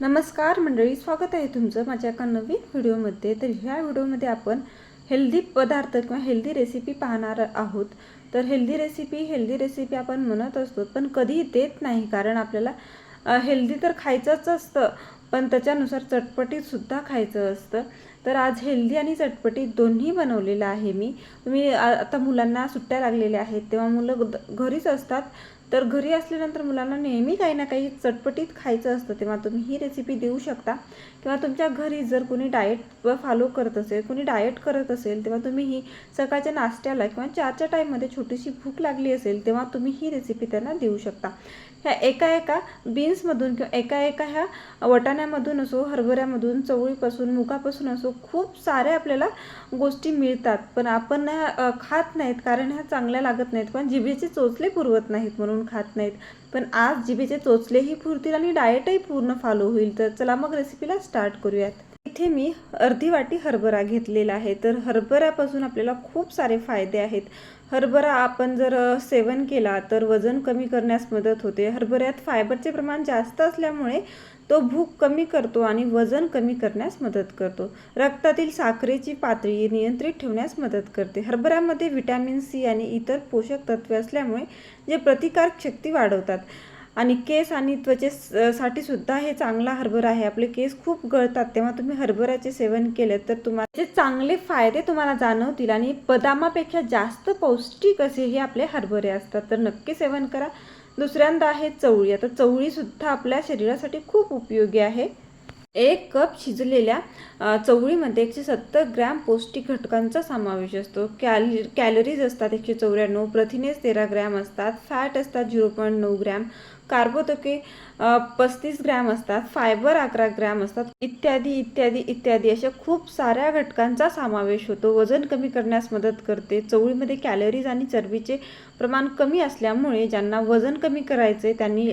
नमस्कार मंडळी स्वागत आहे तुमचं माझ्या एका नवीन व्हिडिओमध्ये. तर ह्या व्हिडिओमध्ये आपण हेल्दी पदार्थ किंवा हेल्दी रेसिपी पाहणार आहोत. तर हेल्दी रेसिपी हेल्दी रेसिपी आपण म्हणत असतो पण कधी देत नाही कारण आपल्याला हेल्दी तर खायचंच असतं पण त्याच्यानुसार चटपटीतसुद्धा खायचं असतं. तर आज हेल्दी आणि चटपटी दोन्ही बनवलेलं आहे मी. तुम्ही आता मुलांना सुट्ट्या लागलेल्या आहेत तेव्हा मुलं घरीच असतात. तर घरी असल्यानंतर मुलांना नेहमी काही ना काही चटपटीत खायचं असतं तेव्हा तुम्ही ही रेसिपी देऊ शकता. किंवा तुमच्या घरी जर कोणी डाएट फॉलो करत असेल कोणी डाएट करत असेल तेव्हा तुम्ही ही सकाळच्या नाश्त्याला किंवा चारच्या टाईममध्ये छोटीशी भूक लागली असेल तेव्हा तुम्ही ही रेसिपी त्यांना देऊ शकता. ह्या एका एका बीन्समधून किंवा एका एका ह्या वटाण्यामधून असो हरभऱ्यामधून चवळीपासून मुगापासून असो खूप साऱ्या आपल्याला गोष्टी मिळतात. पण आपण ह्या खात नाहीत कारण ह्या चांगल्या लागत नाहीत. पण जिभेचे चोचले पुरवत नाहीत म्हणून खात नाहीत. पण आज जिभेचे चोचलेही पुरतील आणि डाएटही पूर्ण फॉलो होईल. तर चला मग रेसिपीला स्टार्ट करूयात. इथे मी अर्धी वाटी हरभरा घेतलेला आहे. तर हरभऱ्यापासून आपल्याला खूप सारे फायदे आहेत. हरभरा आपण जर सेवन केला तर वजन कमी करण्यास मदत होते. हरभऱ्यात फायबरचे प्रमाण जास्त असल्यामुळे तो भूक कमी करतो आणि वजन कमी करण्यास मदत करतो. रक्तातील साखरेची पातळी नियंत्रित ठेवण्यास मदत करते. हरभऱ्यामध्ये व्हिटॅमिन सी आणि इतर पोषक तत्वे असल्यामुळे जे प्रतिकारक शक्ती वाढवतात. आणि केस आणि त्वचे साठी सुद्धा हे चांगला हरभरा आहे. आपले केस खूप गळतात. तेव्हा तुम्ही हरभऱ्याचे सेवन केले तर तुम्हाला जे चांगले फायदे तुम्हाला जाणवतील आणि बदामापेक्षा जास्त पौष्टिक असे हे आपले हरभरे असतात. तर नक्की सेवन करा. दुसऱ्यांदा आहे चवळी. आता चवळी सुद्धा आपल्या शरीरासाठी खूप उपयोगी आहे. एक कप शिजलेल्या चवळीमध्ये एकशे सत्तर ग्रॅम पौष्टिक घटकांचा समावेश असतो. कॅल कॅलरीज असतात एकशे चौऱ्याण्णव प्रथिनेच तेरा ग्रॅम असतात फॅट असतात झिरो पॉईंट नऊ ग्रॅम कार्बोदके पस्तीस ग्रॅम असतात फायबर अकरा ग्रॅम असतात इत्यादी इत्यादी इत्यादी अशा खूप साऱ्या घटकांचा समावेश होतो. वजन कमी करण्यास मदत करते. चवळीमध्ये कॅलरीज आणि चरबीचे प्रमाण कमी असल्यामुळे ज्यांना वजन कमी करायचे त्यांनी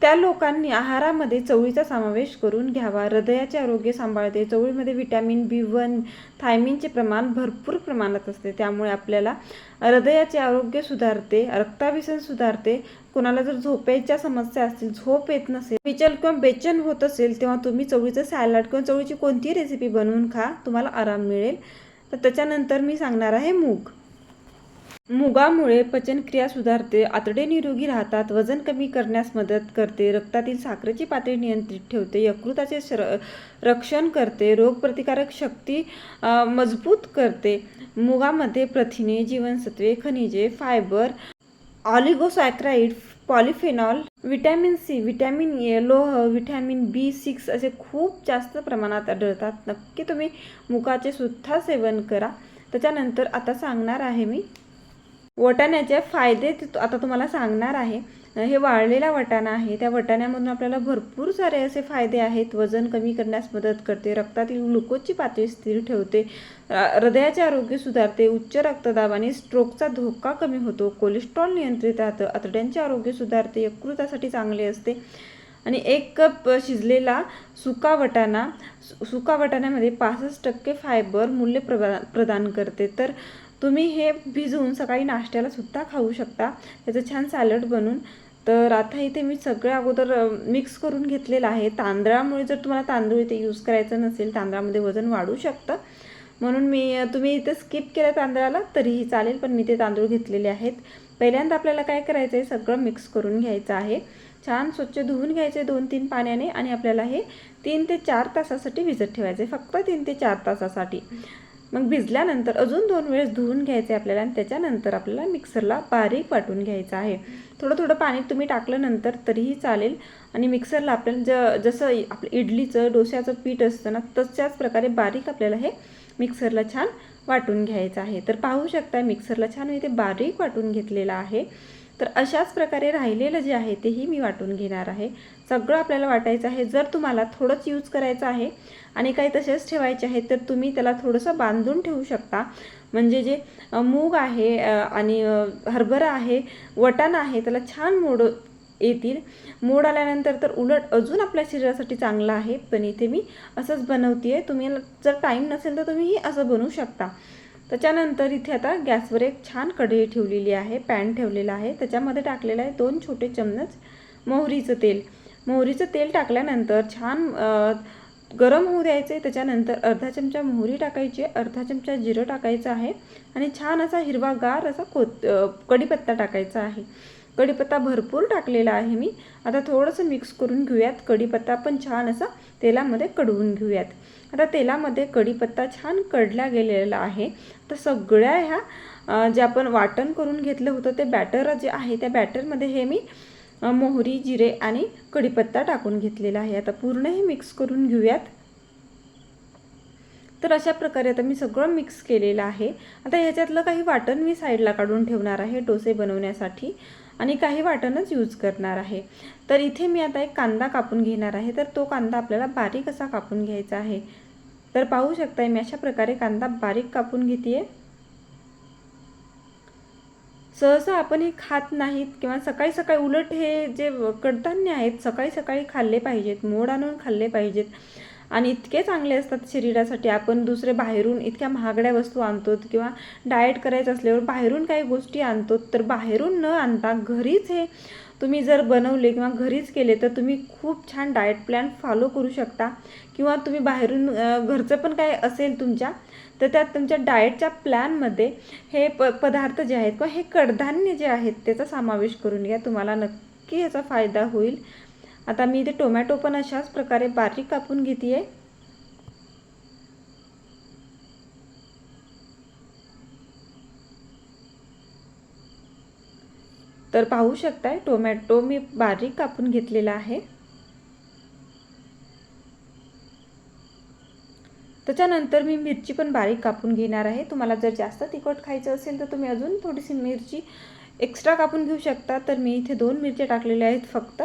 त्या लोकांनी आहारामध्ये चवळीचा समावेश करून घ्यावा. हृदयाचे आरोग्य सांभाळते. चवळीमध्ये विटॅमिन बी वन थायमिनचे प्रमाण भरपूर प्रमाणात असते. त्यामुळे आपल्याला हृदयाचे आरोग्य सुधारते रक्ताभिसन सुधारते. कोणाला जर झोपेच्या समस्या असतील झोप येत नसेल विचल किंवा बेचन होत असेल तेव्हा तुम्ही चवळीचं सॅलड किंवा चवळीची कोणतीही रेसिपी बनवून खा. तुम्हाला आराम मिळेल. तर त्याच्यानंतर मी सांगणार आहे मूग. मुगामुळे पचनक्रिया सुधारते आतडे निरोगी राहतात वजन कमी करण्यास मदत करते रक्तातील साखरेची पातळी नियंत्रित ठेवते यकृताचे शर रक्षण करते रोगप्रतिकारक शक्ती मजबूत करते. मुगामध्ये प्रथिने जीवनसत्वे खनिजे fibre oligosaccharide polyphenol vitamin C vitamin A लोह व्हिटॅमिन बी सिक्स असे खूप जास्त प्रमाणात आढळतात. नक्की तुम्ही मुगाचे सुद्धा सेवन करा. त्याच्यानंतर आता सांगणार आहे मी वटाण्याचे फायदे आता तुम्हाला सांगणार आहे. हे वाळलेला वटाणा आहे. त्या वटाण्यामधून आपल्याला भरपूर सारे असे फायदे आहेत. वजन कमी करण्यास मदत करते. रक्तातील ग्लुकोजची पातळी स्थिर ठेवते. हृदयाचे आरोग्य सुधारते. उच्च रक्तदाब आणि स्ट्रोकचा धोका कमी होतो. कोलेस्ट्रॉल नियंत्रित राहतं. आतड्यांचे आरोग्य सुधारते. यकृतासाठी चांगले असते. आणि एक कप शिजलेला सुका वटाणा सु- सुका वटाण्यामध्ये पासष्ट टक्के फायबर मूल्य प्रदा प्रदान करते. तर तुम्ही हे भिजवून सकाळी नाश्त्याला सुद्धा खाऊ शकता. त्याचं छान सॅलड बनवून तर आता इथे मी सगळं अगोदर मिक्स करून घेतलेलं आहे. तांदळामुळे जर तुम्हाला तांदूळ इथे यूज करायचं नसेल तांदळामध्ये वजन वाढू शकतं. म्हणून मी तुम्ही इथे स्किप केलं तांदळाला तरीही चालेल पण मी ते तांदूळ घेतलेले आहेत. पहिल्यांदा आपल्याला काय करायचं आहे सगळं मिक्स करून घ्यायचं आहे. छान स्वच्छ धुवून घ्यायचे दोन तीन पाण्याने आणि आपल्याला हे तीन ते चार तासासाठी भिजत ठेवायचे फक्त तीन ते चार तासासाठी. मग भिजल्यानंतर अजून दोन वेळेस धुवून घ्यायचे आपल्याला आणि त्याच्यानंतर आपल्याला मिक्सरला बारीक वाटून घ्यायचं आहे. थोडं थोडं पाणी तुम्ही टाकल्यानंतर तरीही चालेल. आणि मिक्सरला आपल्याला ज जसं आपलं इडलीचं डोश्याचं पीठ असतं ना तशाच प्रकारे बारीक आपल्याला हे मिक्सरला छान वाटून घ्यायचं आहे. तर पाहू शकता मिक्सरला छान मी ते बारीक वाटून घेतलेलं आहे. तर अशाच प्रकारे राहिलेलं जे आहे तेही मी वाटून घेणार आहे. सगळं आपल्याला वाटायचं आहे. जर तुम्हाला थोडंच यूज करायचं आहे आणि काही तसेच ठेवायचे आहे तर तुम्ही त्याला थोडंसं बांधून ठेवू शकता. म्हणजे जे मूग आहे आणि हरभरा आहे वटाणा आहे त्याला छान मोड येतील. मोड आल्यानंतर तर उलट अजून आपल्या शरीरासाठी चांगलं आहे. पण इथे मी असंच बनवते आहे तुम्ही जर टाईम नसेल तर तुम्हीही असं बनवू शकता. त्याच्यानंतर इथे आता गॅसवर एक छान कढई ठेवलेली आहे पॅन ठेवलेला आहे. त्याच्यामध्ये टाकलेलं आहे दोन छोटे चम्मच मोहरीचं तेल. मोहरीचं तेल टाकल्यानंतर छान गरम होऊ द्यायचे. त्याच्यानंतर अर्धा चमचा मोहरी टाकायची अर्धा चमचा जिरं टाकायचं आहे. आणि छान असा हिरवागार असा कोत कढीपत्ता टाकायचा आहे. कढीपत्ता भरपूर टाकलेला आहे मी. आता थोडंसं मिक्स करून घेऊयात. कढीपत्ता पण छान असा तेलामध्ये कडवून घेऊयात. आता तेलामध्ये कढीपत्ता छान कडला गेलेला आहे. तर सगळ्या ह्या जे आपण वाटण करून घेतलं होतं ते बॅटर जे आहे त्या बॅटरमध्ये हे मी मोहरी जिरे आणि कढीपत्ता टाकून घेतलेला आहे. आता पूर्ण हे मिक्स करून घेऊयात. तर अशा प्रकारे आता मी सगळं मिक्स केलेलं आहे. आता ह्याच्यातलं काही वाटण मी साईडला काढून ठेवणार आहे डोसे बनवण्यासाठी. आणि काही वाटणच यूज करणार आहे. तर इथे मी आता एक कांदा कापून घेणार आहे. तर तो कांदा आपल्याला बारीक असा कापून घ्यायचा आहे. तर पाहू शकताय मी अशा प्रकारे कांदा बारीक कापून घेते सहसा आपण हे खात नाहीत किंवा सकाळी सकाळी उलट हे जे कडधान्य आहेत सकाळी सकाळी खाल्ले पाहिजेत मोड आणून खाल्ले पाहिजेत. आणि इतके चांगले असतात शरीरासाठी. आपण दुसरे बाहेरून इतक्या महागड्या वस्तू आणतो किंवा डाएट करायचं असल्यावर बाहेरून काही गोष्टी आणतो तर बाहेरून न आणता घरीच हे तुम्ही जर बनवले किंवा घरीच केले तर तुम्ही खूप छान डाएट प्लॅन फॉलो करू शकता. किंवा तुम्ही बाहेरून घरचं पण काय असेल तुमच्या तर त्यात तुमच्या डाएटच्या प्लॅनमध्ये हे प पदार्थ जे आहेत किंवा हे कडधान्य जे आहेत त्याचा समावेश करून घ्या. तुम्हाला नक्की याचा फायदा होईल. आता मी इथे टोमॅटो पण अशाच प्रकारे बारीक कापून घेते आहे तर पाहू शकताय टोमॅटो मी बारीक कापून घेतलेला आहे. त्याच्यानंतर मी मिरची पण बारीक कापून घेणार आहे. तुम्हाला जर जास्त तिखट खायचं असेल तर तुम्ही अजून थोडीशी मिरची एक्स्ट्रा कापून घेऊ शकता. तर मी इथे दोन मिरच्या टाकलेल्या आहेत फक्त.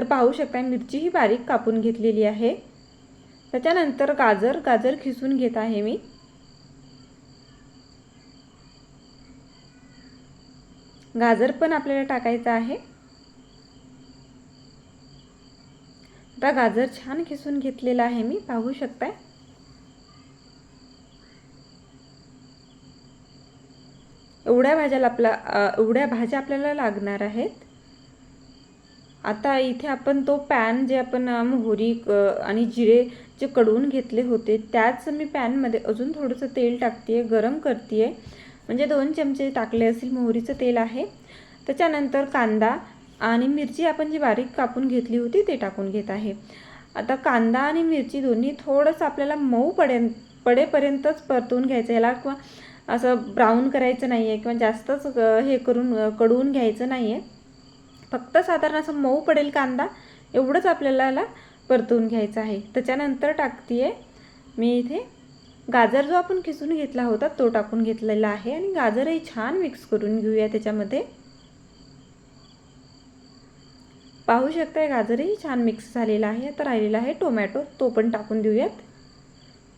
तर पाहू शकता मिरची ही बारीक कापून घेतलेली आहे. त्याच्यानंतर गाजर गाजर खिसून घेत आहे मी. गाजर पण आपल्याला टाकायचं आहे. आता गाजर छान खिसून घेतलेला आहे मी पाहू शकताय. एवढ्या भाज्याला आपला एवढ्या भाज्या आपल्याला लागणार आहेत. आता इथे आपण तो पॅन जे आपण मोहरी आणि जिरे जे कडवून घेतले होते त्याच मी पॅनमध्ये अजून थोडंसं तेल टाकते गरम करते म्हणजे दोन चमचे टाकले असेल मोहरीचं तेल आहे. त्याच्यानंतर कांदा आणि मिरची आपण जी बारीक कापून घेतली होती ते टाकून घेत आहे. आता कांदा आणि मिरची दोन्ही थोडंसं आपल्याला मऊ पडेन पडेपर्यंतच परतवून घ्यायचं. याला किंवा असं ब्राऊन करायचं नाही आहे किंवा जास्तच हे करून कडवून घ्यायचं नाही आहे फक्त साधारण असं मऊ पडेल कांदा एवढंच आपल्याला परतवून घ्यायचं आहे. त्याच्यानंतर टाकते आहे मी इथे गाजर जो आपण खिसून घेतला होता तो टाकून घेतलेला आहे आणि गाजरही छान मिक्स करून घेऊया त्याच्यामध्ये. पाहू शकताय गाजरही छान मिक्स झालेला आहे आता राहिलेला आहे टोमॅटो तो पण टाकून देऊयात.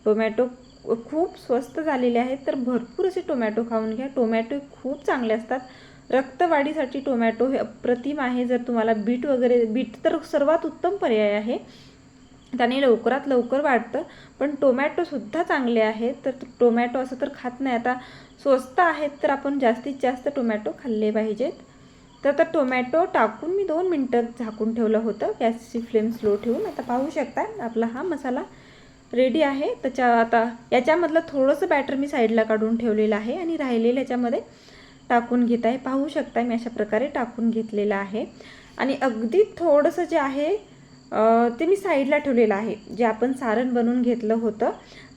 टोमॅटो खूप स्वस्त झालेले आहेत तर भरपूर असे टोमॅटो खाऊन घ्या. टोमॅटो खूप चांगले असतात. रक्तवाढीसाठी टोमॅटो हे अप्रतिम आहे. जर तुम्हाला बीट वगैरे बीट तर सर्वात उत्तम पर्याय आहे. त्याने लवकरात लवकर वाढतं. पण टोमॅटोसुद्धा चांगले आहेत तर टोमॅटो असं तर खात नाही. आता स्वस्त आहेत तर आपण जास्तीत जास्त टोमॅटो खाल्ले पाहिजेत. तर आता टोमॅटो टाकून मी दोन मिनटं झाकून ठेवलं होतं. गॅसची फ्लेम स्लो ठेवून आता पाहू शकता आपला हा मसाला रेडी आहे. त्याच्या आता याच्यामधलं थोडंसं बॅटर मी साईडला काढून ठेवलेलं आहे आणि राहिलेलं याच्यामध्ये टाकून घेत आहे. पाहू शकता मी अशा प्रकारे टाकून घेतलेलं आहे. आणि अगदी थोडंसं जे आहे ते मी साईडला ठेवलेलं आहे. जे आपण सारण बनवून घेतलं होतं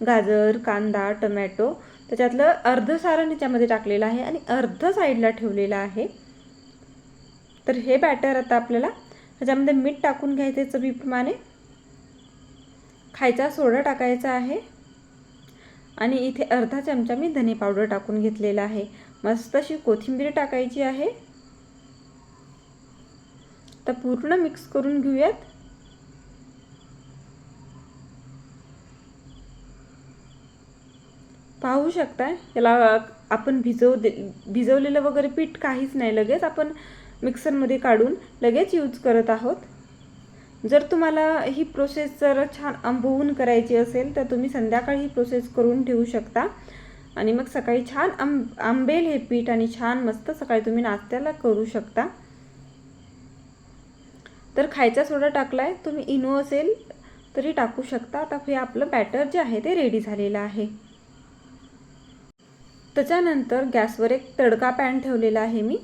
गाजर कांदा टमॅटो त्याच्यातलं अर्ध सारण याच्यामध्ये टाकलेलं आहे आणि अर्ध साईडला ठेवलेलं आहे. तर हे बॅटर आता आपल्याला ह्याच्यामध्ये मीठ टाकून घ्यायचं चवीप्रमाणे खायचा सोडा टाकायचा आहे. आणि इथे अर्धा चमचा मी धने पावडर टाकून घेतलेला आहे. मस्त अशी कोथिंबीर टाकायची आहे. तर पूर्ण मिक्स करून घेऊयात. पाहू शकता याला आपण भिजव दे भिजवलेलं वगैरे पीठ काहीच नाही लगेच. आपण मिक्सरमध्ये काढून लगेच यूज करत आहोत. जर तुम्हाला ही प्रोसेस जर छान आंबवून करायची असेल तर तुम्ही संध्याकाळी ही प्रोसेस करून ठेवू शकता. आणि मग सकाळी छान आंब आंबेल हे पीठ आणि छान मस्त सकाळी तुम्ही नाश्त्याला करू शकता. तर खायचा सोडा टाकलाय तुम्ही इनो असेल तरी टाकू शकता. आता हे आपलं बॅटर जे आहे ते रेडी झालेलं आहे. त्याच्यानंतर गॅसवर एक तडका पॅन ठेवलेला आहे मी.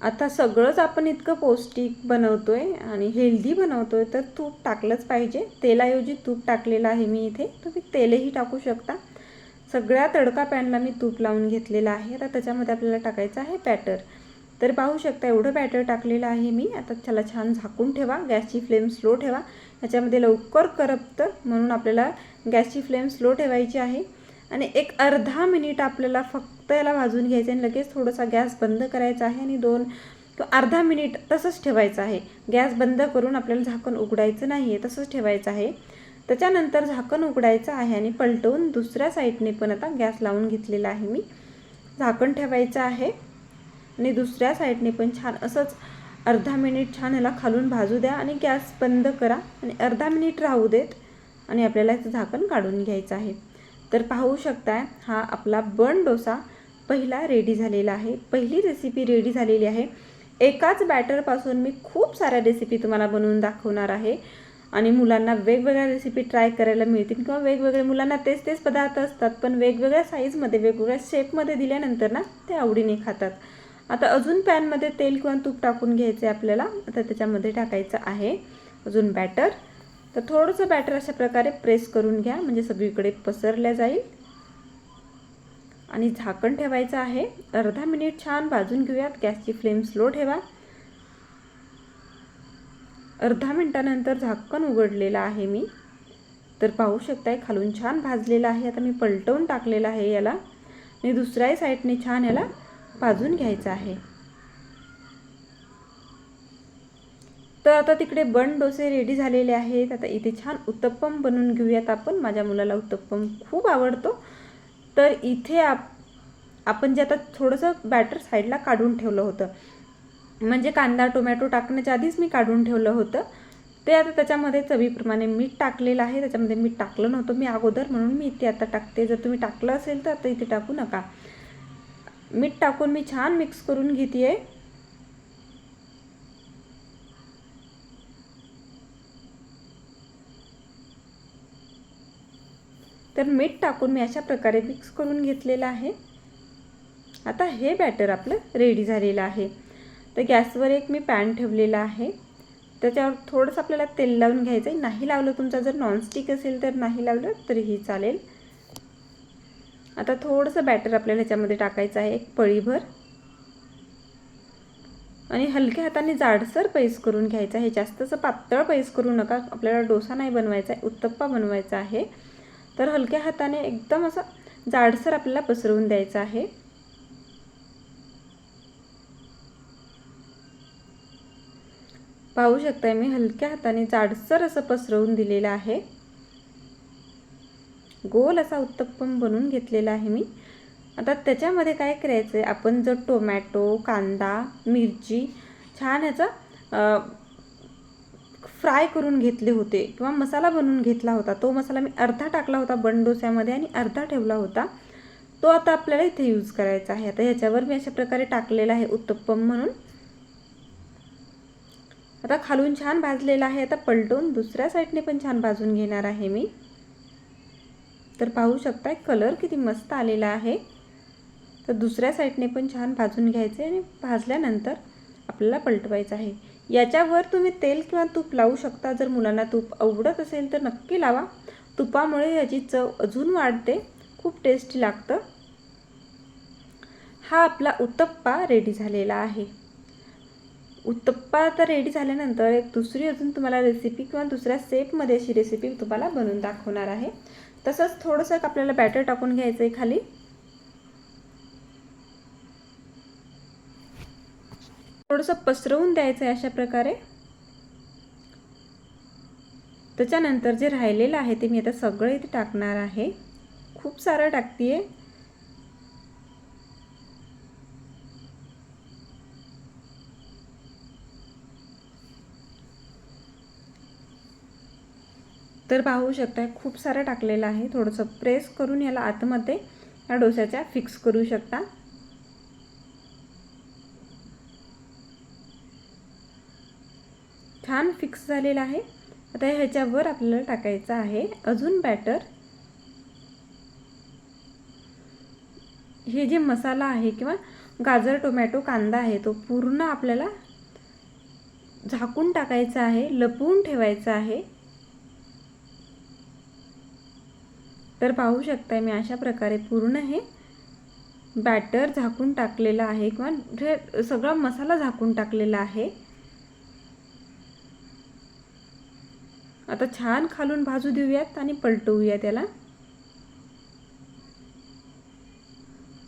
आता सगळंच आपण इतकं पौष्टिक बनवतोय आणि हेल्दी बनवतोय तर तूप टाकलंच पाहिजे. तेलाऐवजी तूप टाकलेलं आहे मी इथे. तुम्ही तेलही टाकू शकता. सगळ्या तडका पॅनला मी तूप लावून घेतलेलं आहे. आता त्याच्यामध्ये आपल्याला टाकायचं आहे बॅटर तर पाहू शकता एवढं बॅटर टाकलेलं आहे मी. आता त्याला छान झाकून ठेवा. गॅसची फ्लेम स्लो ठेवा. याच्यामध्ये लवकर करपतं म्हणून आपल्याला गॅसची फ्लेम स्लो ठेवायची आहे. आणि एक अर्धा मिनिट आपल्याला फक्त याला भाजून घ्यायचं आणि लगेच थोडासा गॅस बंद करायचा आहे आणि दोन किंवा अर्धा मिनिट तसंच ठेवायचं आहे. गॅस बंद करून आपल्याला झाकण उघडायचं नाही आहे तसंच ठेवायचं आहे. त्याच्यानंतर झाकण उघडायचं आहे आणि पलटवून दुसऱ्या साईडने पण आता गॅस लावून घेतलेला आहे मी. झाकण ठेवायचं आहे आणि दुसऱ्या साईडने पण छान असंच अर्धा मिनिट छान ह्याला खालून भाजू द्या आणि गॅस बंद करा आणि अर्धा मिनिट राहू देत आणि आपल्याला याचं झाकण काढून घ्यायचं आहे. तर पाहू शकताय हा आपला बन डोसा पहिला रेडी झालेला आहे. पहिली रेसिपी रेडी झालेली आहे. एकाच बॅटरपासून मी खूप साऱ्या रेसिपी तुम्हाला बनवून दाखवणार आहे. आणि मुलांना वेगवेगळ्या रेसिपी ट्राय करायला मिळतील किंवा वेगवेगळे मुलांना तेच तेच पदार्थ असतात पण वेगवेगळ्या साईजमध्ये वेगवेगळ्या शेपमध्ये दिल्यानंतर ना ते आवडीने खातात. आता अजून पॅनमध्ये तेल किंवा तूप टाकून घ्यायचं आहे आपल्याला. आता त्याच्यामध्ये टाकायचं आहे अजून बॅटर तर थोडंसं बॅटर अशा प्रकारे प्रेस करून घ्या म्हणजे सगळीकडे पसरल्या जाईल. आणि झाकण ठेवायचं आहे. अर्धा मिनिट छान भाजून घेऊयात. गॅसची फ्लेम स्लो ठेवा. अर्धा मिनटानंतर झाकण उघडलेलं आहे मी. तर पाहू शकताय खालून छान भाजलेलं आहे. आता मी पलटवून टाकलेलं आहे याला. आणि दुसऱ्याही साईडने छान याला भाजून घ्यायचं आहे. तर आता तिकडे बन डोसे रेडी झालेले आहेत. आता इथे छान उत्तप्पम बनवून घेऊयात आपण. माझ्या मुलाला उत्तप्पम खूप आवडतो. तर इथे आप आपण जे आता थोडंसं बॅटर साईडला काढून ठेवलं होतं. म्हणजे कांदा टोमॅटो टाकण्याच्या आधीच मी काढून ठेवलं होतं. ते आता त्याच्यामध्ये चवीप्रमाणे मीठ टाकलेलं आहे. त्याच्यामध्ये मीठ टाकलं नव्हतं मी अगोदर म्हणून मी इथे आता टाकते. जर तुम्ही टाकलं असेल तर आता इथे टाकू नका. मीठ टाकून मी छान मिक्स करून घेते आहे तर मीठ टाकून मी अशा प्रकारे मिक्स करून घेतलेलं आहे. आता हे बॅटर आपलं रेडी झालेलं आहे. तर गॅसवर एक मी पॅन ठेवलेला आहे. त्याच्यावर थोडंसं आपल्याला तेल लावून घ्यायचं आहे नाही लावलं तुमचा जर नॉनस्टिक असेल तर नाही लावलं तरीही चालेल. आता थोडंसं बॅटर आपल्याला ह्याच्यामध्ये टाकायचं आहे एक पळीभर. आणि हलक्या हाताने जाडसर पैस करून घ्यायचं आहे. जास्तचं पातळ पैस करू नका. आपल्याला डोसा नाही बनवायचा आहे उत्तप्पा बनवायचा आहे. तर हलक्या हाताने एकदम असं जाडसर आपल्याला पसरवून द्यायचं आहे. पाहू शकता मी हलक्या हाताने जाडसर असं पसरवून दिलेलं आहे. गोल असा उत्तप्पम बनवून घेतलेला आहे मी. आता त्याच्यामध्ये काय करायचं आहे आपण जर टोमॅटो कांदा मिरची छान याचा फ्राय करून घेतले होते किंवा मसाला बनवून घेतला होता. तो मसाला मी अर्धा टाकला होता बंडोस्यामध्ये आणि अर्धा ठेवला होता. तो आता आपल्याला इथे यूज करायचा आहे. आता ह्याच्यावर मी अशा प्रकारे टाकलेला आहे उत्तप्पम म्हणून. आता खालून छान भाजलेला आहे. आता पलटून दुसऱ्या साईडने पण छान भाजून घेणार आहे मी. तर पाहू शकता कलर किती मस्त आलेला आहे. तर दुसऱ्या साईडने पण छान भाजून घ्यायचे आणि भाजल्यानंतर आपल्याला पलटवायचं आहे. याच्यावर तुम्ही तेल किंवा तूप लावू शकता. जर मुलांना तूप आवडत असेल तर नक्की लावा. तुपामुळे याची चव अजून वाढते. खूप टेस्टी लागतं. हा आपला उत्तप्पा रेडी झालेला आहे. उत्तप्पा आता रेडी झाल्यानंतर एक दुसरी अजून तुम्हाला रेसिपी किंवा दुसऱ्या सेपमध्ये अशी रेसिपी तुम्हाला बनवून दाखवणार आहे. तसंच थोडंसं आपल्याला बॅटर टाकून घ्यायचं आहे खाली. थोडंसं पसरवून द्यायचं आहे अशा प्रकारे. त्याच्यानंतर जे राहिलेलं आहे ते मी आता सगळं इथे टाकणार आहे. खूप सारं टाकते आहे तर पाहू शकता खूप सारं टाकलेलं आहे. थोडंसं प्रेस करून याला आतमध्ये या डोस्याच्या फिक्स करू शकता. छान फिक्स झालेला आहे. आता ह्याच्यावर आपल्याला टाकायचं आहे अजून बॅटर हे जे मसाला आहे किंवा गाजर टोमॅटो कांदा आहे तो पूर्ण आपल्याला झाकून टाकायचा आहे लपवून ठेवायचा आहे. तर पाहू शकताय मी अशा प्रकारे पूर्ण हे बॅटर झाकून टाकलेलं आहे किंवा सगळा मसाला झाकून टाकलेला आहे. आता छान खालून भाजू देऊयात आणि पलटवूया त्याला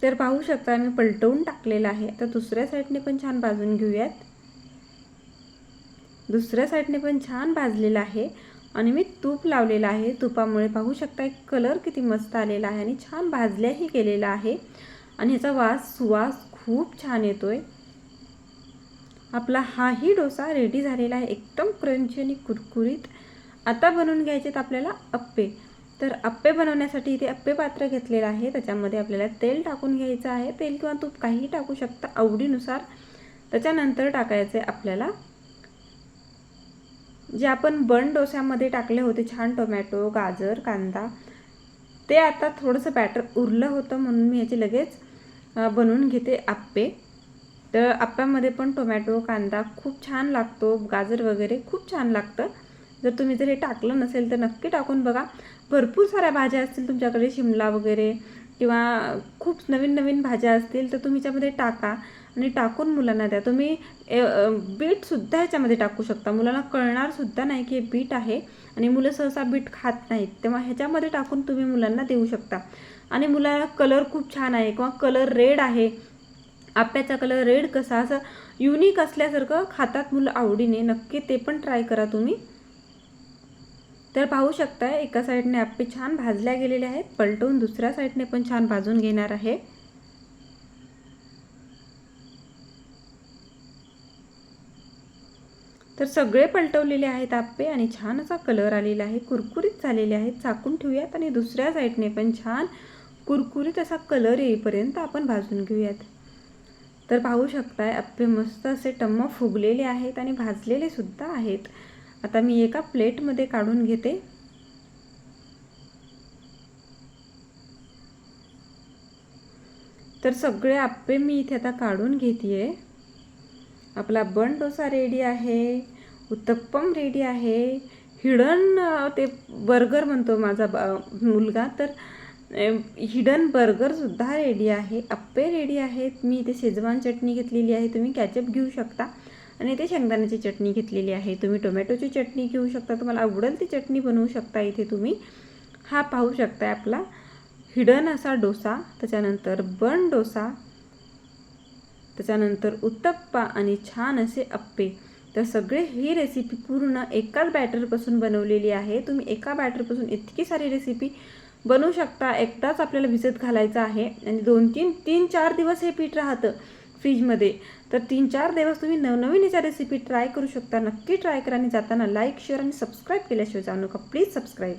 तर पाहू शकता मी पलटवून टाकलेलं आहे. आता दुसऱ्या साईडने पण छान भाजून घेऊयात. दुसऱ्या साईडने पण छान भाजलेलं आहे. आणि मी तूप लावलेलं आहे. तुपामुळे पाहू शकता एक कलर किती मस्त आलेला आहे आणि छान भाजल्याही केलेला आहे. आणि ह्याचा वास सुवास खूप छान येतोय. आपला हाही डोसा रेडी झालेला आहे. एकदम क्रंची आणि कुरकुरीत. आता बनवून घ्यायचे आहेत आपल्याला अप्पे. तर अप्पे बनवण्यासाठी इथे अप्पे पात्र घेतलेलं आहे. त्याच्यामध्ये आपल्याला तेल टाकून घ्यायचं आहे. तेल किंवा तूप काहीही टाकू शकता आवडीनुसार. त्याच्यानंतर टाकायचं आहे आपल्याला जे आपण बन डोस्यामध्ये टाकले होते छान टोमॅटो गाजर कांदा ते आता थोडंसं बॅटर उरलं होतं म्हणून मी याचे लगेच बनवून घेते आप्पे. तर आप्प्यामध्ये पण टोमॅटो कांदा खूप छान लागतो गाजर वगैरे खूप छान लागतं. जर तुम्ही जर हे टाकलं नसेल तर नक्की टाकून बघा. भरपूर साऱ्या भाज्या असतील तुमच्याकडे शिमला वगैरे किंवा खूप नवीन नवीन भाज्या असतील तर तुम्ही त्यामध्ये टाका. आणि टाकून मुलांना द्या. तुम्ही बीटसुद्धा ह्याच्यामध्ये टाकू शकता. मुलांना कळणारसुद्धा नाही की हे बीट आहे आणि मुलं सहसा बीट खात नाहीत. तेव्हा ह्याच्यामध्ये टाकून तुम्ही मुलांना देऊ शकता. आणि मुलाला कलर खूप छान आहे किंवा कलर रेड आहे. आप्याचा कलर रेड कसा असं युनिक असल्यासारखं खातात मुलं आवडीने. नक्की ते पण ट्राय करा तुम्ही. तर पाहू शकता एका साईडने आप्पे छान भाजल्या गेलेले आहेत. पलटवून दुसऱ्या साईडने पण छान भाजून घेणार आहे. तर सगळे पलटवलेले आहेत आप्पे आणि छान असा कलर आलेला आहे. कुरकुरीत झालेले आहेत. चाकून ठेवूयात आणि दुसऱ्या साईडने पण छान कुरकुरीत असा कलर येईपर्यंत आपण भाजून घेऊयात. तर पाहू शकताय आप्पे मस्त असे टम्म फुगलेले आहेत आणि भाजलेले सुद्धा आहेत. आता मी एका प्लेटमध्ये काढून घेते. तर सगळे आप्पे मी इथे आता काढून घेते आहे आपला बन डोसा रेडी आहे उत्तप्पम रेडी आहे हिडन ते बर्गर म्हणतो माझा मुलगा. तर हिडन बर्गरसुद्धा रेडी आहे अप्पे रेडी आहेत. मी इथे शेजवान चटणी घेतलेली आहे तुम्ही कॅचअप घेऊ शकता. आणि इथे शेंगदाण्याची चटणी घेतलेली आहे तुम्ही टोमॅटोची चटणी घेऊ शकता. तुम्हाला आवडेल ती चटणी बनवू शकता इथे तुम्ही. हा पाहू शकता आपला हिडन असा डोसा. त्याच्यानंतर बन डोसा. त्याच्यानंतर उत्तप्पा आणि छान असे अप्पे. तर सगळे ही रेसिपी पूर्ण एकाच बॅटरपासून बनवलेली आहे. तुम्ही एका बॅटरपासून इतकी सारी रेसिपी बनवू शकता. एकदाच आपल्याला भिजत घालायचं आहे. आणि दोन तीन तीन चार दिवस हे पीठ राहतं फ्रीजमध्ये तर तीन चार दिवस तुम्ही नवनवीन याच्या रेसिपी ट्राय करू शकता. नक्की ट्राय करा आणि जाताना लाईक शेअर आणि सबस्क्राईब केल्याशिवाय जाऊ नका. Please subscribe